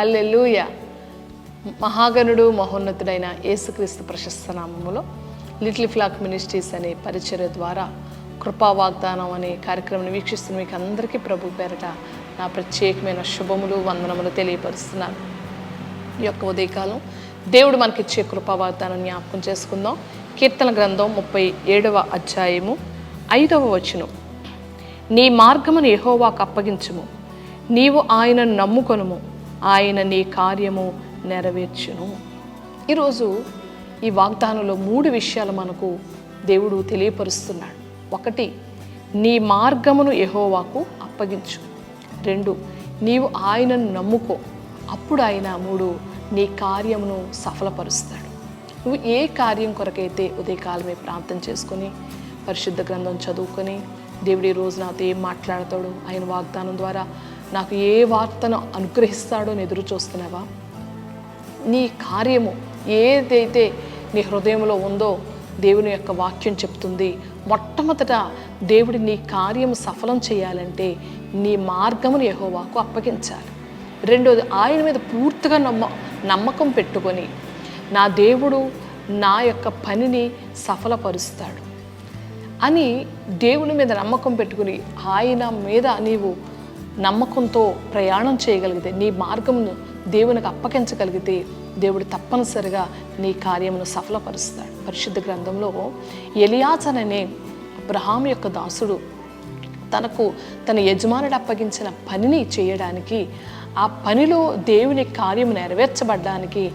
హల్లెలూయ. మహాగణుడు మహోన్నతుడైన యేసుక్రీస్తు ప్రశస్త నామములో లిటిల్ ఫ్లాక్ మినిస్ట్రీస్ అనే పరిచర్య ద్వారా కృపా వాగ్దానం అనే కార్యక్రమాన్ని వీక్షిస్తున్న మీకు అందరికీ ప్రభు పేరట నా ప్రత్యేకమైన శుభములు వందనములు తెలియపరుస్తున్నాను. ఈ యొక్క ఉదయకాలం దేవుడు మనకిచ్చే కృపా వాగ్దానం జ్ఞాపకం చేసుకుందాం. కీర్తన గ్రంథం ముప్పై ఏడవ అధ్యాయము ఐదవ వచనం. నీ మార్గమును ఎహోవాకు అప్పగించుము. నీవు ఆయనను నమ్ముకొనుము. ఆయన నీ కార్యము నెరవేర్చును. ఈరోజు ఈ వాగ్దానంలో మూడు విషయాలు మనకు దేవుడు తెలియపరుస్తున్నాడు. ఒకటి నీ మార్గమును ఎహోవాకు అప్పగించు. రెండు నీవు ఆయనను నమ్ముకో. అప్పుడు ఆయన మూడు నీ కార్యమును సఫలపరుస్తాడు. నువ్వు ఏ కార్యం కొరకైతే ఉదయకాలమే ప్రార్థన చేసుకొని పరిశుద్ధ గ్రంథం చదువుకొని దేవుడి రోజు నాతో ఏం మాట్లాడతాడు ఆయన వాగ్దానం ద్వారా నాకు ఏ వార్తను అనుగ్రహిస్తాడో అని ఎదురు చూస్తున్నావా? నీ కార్యము ఏదైతే నీ హృదయంలో ఉందో దేవుని యొక్క వాక్యం చెప్తుంది. మొట్టమొదట దేవుడి నీ కార్యము సఫలం చేయాలంటే నీ మార్గమును యహోవాకు అప్పగించాలి. రెండోది ఆయన మీద పూర్తిగా నమ్మ నమ్మకం పెట్టుకొని నా దేవుడు నా యొక్క పనిని సఫలపరుస్తాడు అని దేవుని మీద నమ్మకం పెట్టుకుని ఆయన మీద నీవు నమ్మకంతో ప్రయాణం చేయగలిగితే నీ మార్గమును దేవునికి అప్పగించగలిగితే దేవుడు తప్పనిసరిగా నీ కార్యమును సఫలపరుస్తాడు. పరిశుద్ధ గ్రంథంలో ఎలియాచన్ అనే అబ్రహాం యొక్క దాసుడు తనకు తన యజమానుడు అప్పగించిన పనిని చేయడానికి ఆ పనిలో దేవుని కార్యం నెరవేర్చబడ్డానికి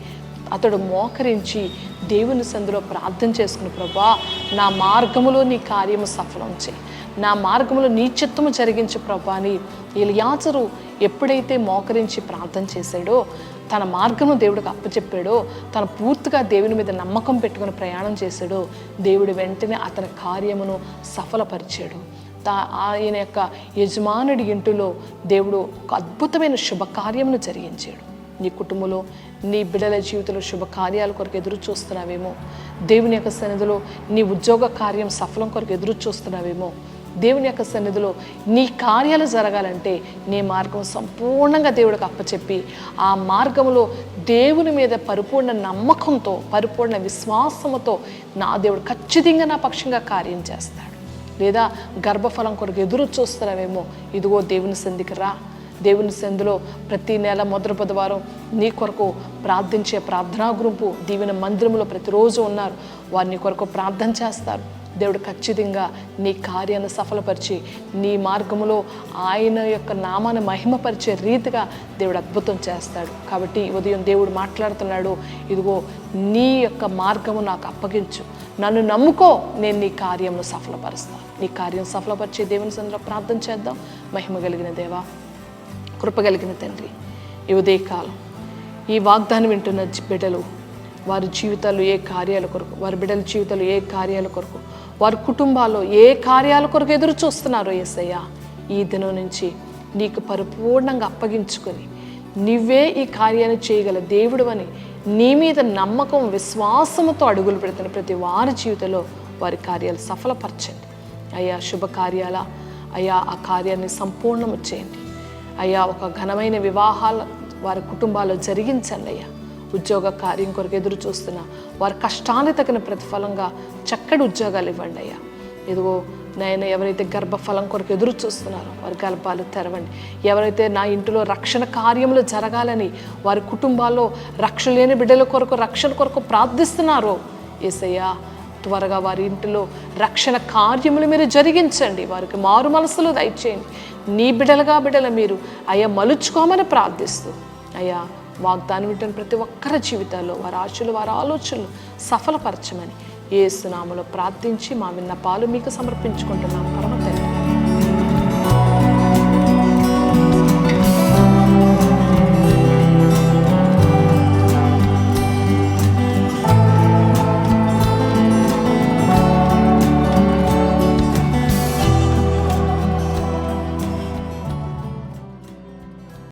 అతడు మోకరించి దేవుని సందులో ప్రార్థన చేసుకుని ప్రభా నా మార్గములో నీ కార్యము సఫలం చేయి. నా మార్గములో నీ చిత్తము జరిగించు ప్రభా అని ఇలియాచరు ఎప్పుడైతే మోకరించి ప్రార్థన చేశాడో తన మార్గము దేవుడికి అప్పచెప్పాడో తను పూర్తిగా దేవుని మీద నమ్మకం పెట్టుకుని ప్రయాణం చేశాడో దేవుడు వెంటనే అతని కార్యమును సఫలపరిచాడు. తా ఆయన యొక్క యజమానుడి ఇంటిలో దేవుడు ఒక అద్భుతమైన శుభకార్యమును జరిగించాడు. నీ కుటుంబంలో నీ బిడ్డల జీవితంలో శుభకార్యాల కొరకు ఎదురు చూస్తున్నావేమో? దేవుని యొక్క సన్నిధిలో నీ ఉద్యోగ కార్యం సఫలం కొరకు ఎదురు చూస్తున్నావేమో? దేవుని యొక్క సన్నిధిలో నీ కార్యాలు జరగాలంటే నీ మార్గం సంపూర్ణంగా దేవుడికి అప్పచెప్పి ఆ మార్గంలో దేవుని మీద పరిపూర్ణ నమ్మకంతో పరిపూర్ణ విశ్వాసముతో నా దేవుడు ఖచ్చితంగా నా పక్షంగా కార్యం చేస్తాడు. లేదా గర్భఫలం కొరకు ఎదురు చూస్తున్నావేమో ఇదిగో దేవుని సంధికి రా. దేవుని సంధిలో ప్రతి నెల మొదటి బుధవారం నీ కొరకు ప్రార్థించే ప్రార్థనా గ్రూపు దీవెన మందిరంలో ప్రతిరోజు ఉన్నారు. వారిని కొరకు ప్రార్థన చేస్తారు. దేవుడు ఖచ్చితంగా నీ కార్యాన్ని సఫలపరిచి నీ మార్గములో ఆయన యొక్క నామాన్ని మహిమపరిచే రీతిగా దేవుడు అద్భుతం చేస్తాడు. కాబట్టి ఉదయం దేవుడు మాట్లాడుతున్నాడు ఇదిగో నీ యొక్క మార్గము నాకు అప్పగించు. నన్ను నమ్ముకో నేను నీ కార్యమును సఫలపరుస్తాను నీ కార్యం సఫలపరిచే దేవుని సందులో ప్రార్థన చేద్దాం. మహిమ కలిగిన దేవా కృపగలిగిన తండ్రి ఈ ఉదయకాలం ఈ వాగ్దానం వింటున్న బిడ్డలు వారి జీవితాలు ఏ కార్యాల కొరకు వారి బిడ్డల జీవితాలు ఏ కార్యాల కొరకు వారి కుటుంబాల్లో ఏ కార్యాల కొరకు ఎదురు చూస్తున్నారో ఏసయ్య? ఈ దినం నుంచి నీకు పరిపూర్ణంగా అప్పగించుకొని నువ్వే ఈ కార్యాన్ని చేయగల దేవుడు అని నీ మీద నమ్మకం విశ్వాసంతో అడుగులు పెడుతున్న ప్రతి వారి జీవితంలో వారి కార్యాలు సఫలపరచండి. అయ్యా శుభకార్యాల అయ్యా ఆ కార్యాన్ని సంపూర్ణము చేయండి. అయ్యా ఒక ఘనమైన వివాహాల వారి కుటుంబాల్లో జరిగించండి అయ్యా. ఉద్యోగ కార్యం కొరకు ఎదురు చూస్తున్న వారి కష్టానికి తగిన ప్రతిఫలంగా చక్కటి ఉద్యోగాలు ఇవ్వండి అయ్యా. ఇదిగో నాయన ఎవరైతే గర్భఫలం కొరకు ఎదురు చూస్తున్నారో వారి గర్భాలు తెరవండి. ఎవరైతే నా ఇంటిలో రక్షణ కార్యములు జరగాలని వారి కుటుంబాల్లో రక్షణ లేని బిడ్డల కొరకు రక్షణ కొరకు ప్రార్థిస్తున్నారో ఏసయ్యా త్వరగా వారి ఇంటిలో రక్షణ కార్యములు మీరు జరిగించండి. వారికి మారు మనసులు దయచేయండి. నీ బిడలుగా బిడల మీరు అయ్యా మలుచుకోమని ప్రార్థిస్తూ. అయ్యా వాగ్దానం వింటున్న ప్రతి ఒక్కరి జీవితాల్లో వారి ఆశలు వారి ఆలోచనలు సఫలపరచమని ఏ సునామలో ప్రార్థించి మా విన్నపాలు మీకు సమర్పించుకుంటున్నాం.